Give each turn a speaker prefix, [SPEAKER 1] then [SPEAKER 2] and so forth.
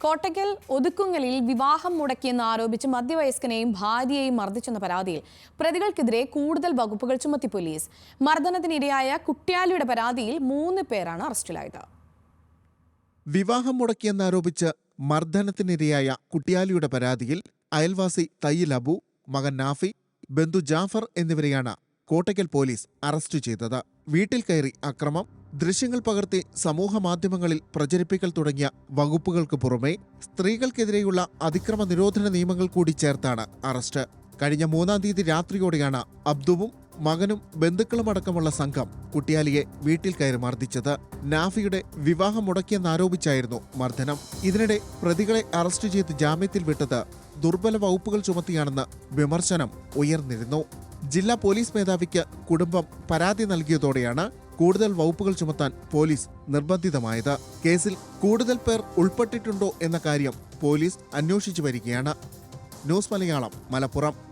[SPEAKER 1] കോട്ടയ്ക്കൽ ഒതുക്കുങ്ങലിൽ വിവാഹം മുടക്കിയെന്ന് ആരോപിച്ച് മധ്യവയസ്കനെയും ഭാര്യയെയും മർദ്ദിച്ചെന്ന പരാതിയിൽ പ്രതികൾക്കെതിരെ കൂടുതൽ വകുപ്പുകൾ ചുമത്തി പോലീസ്. മർദ്ദനത്തിനിരയായ കുട്ടിയാലിയുടെ പരാതിയിൽ മൂന്ന് പേരാണ് അറസ്റ്റിലായത്.
[SPEAKER 2] വിവാഹം മുടക്കിയെന്നാരോപിച്ച് മർദ്ദനത്തിനിരയായ കുട്ടിയാലിയുടെ പരാതിയിൽ അയൽവാസി തയ്യിൽ അബു മകൻ നാഫി ബന്ധു ജാഫർ എന്നിവരെയാണ് കോട്ടയ്ക്കൽ പോലീസ് അറസ്റ്റ് ചെയ്തത്. വീട്ടിൽ കയറി അക്രമം ദൃശ്യങ്ങൾ പകർത്തി സമൂഹ മാധ്യമങ്ങളിൽ പ്രചരിപ്പിക്കൽ തുടങ്ങിയ വകുപ്പുകൾക്ക് പുറമെ സ്ത്രീകൾക്കെതിരെയുള്ള അതിക്രമ നിരോധന നിയമങ്ങൾ കൂടി ചേർത്താണ് അറസ്റ്റ്. കഴിഞ്ഞ മൂന്നാം തീയതി രാത്രിയോടെയാണ് അബ്ദുവും മകനും ബന്ധുക്കളുമടക്കമുള്ള സംഘം കുട്ടിയാലിയെ വീട്ടിൽ കയറി മർദ്ദിച്ചത്. നാഫിയുടെ വിവാഹം മുടക്കിയെന്നാരോപിച്ചായിരുന്നു മർദ്ദനം. ഇതിനിടെ പ്രതികളെ അറസ്റ്റ് ചെയ്ത് ജാമ്യത്തിൽ വിട്ടത് ദുർബല വകുപ്പുകൾ ചുമത്തിയാണെന്ന് വിമർശനം ഉയർന്നിരുന്നു. ജില്ലാ പോലീസ് മേധാവിക്ക് കുടുംബം പരാതി നൽകിയതോടെയാണ് കൂടുതൽ വകുപ്പുകൾ ചുമത്താൻ പോലീസ് നിർബന്ധിതമായത്. കേസിൽ കൂടുതൽ പേർ ഉൾപ്പെട്ടിട്ടുണ്ടോ എന്ന കാര്യം പോലീസ് അന്വേഷിച്ചു വരികയാണ്. ന്യൂസ് മലയാളം മലപ്പുറം.